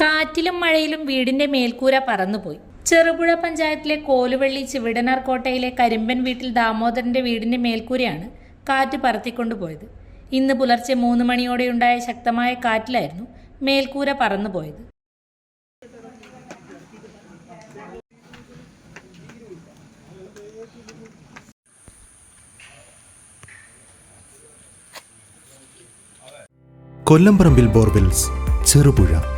കാറ്റിലും മഴയിലും വീടിന്റെ മേൽക്കൂര പറന്നുപോയി. ചെറുപുഴ പഞ്ചായത്തിലെ കോലുവള്ളി ചിവിടനാർ കോട്ടയിലെ കരിമ്പൻ വീട്ടിൽ ദാമോദരന്റെ വീടിന്റെ മേൽക്കൂരയാണ് കാറ്റ് പറത്തിക്കൊണ്ടുപോയത്. ഇന്ന് പുലർച്ചെ മൂന്ന് മണിയോടെയുണ്ടായ ശക്തമായ കാറ്റിലായിരുന്നു മേൽക്കൂര പറന്നുപോയത്. കൊല്ലംപറമ്പിൽ ബോർവെൽസ് ചെറുപുഴ.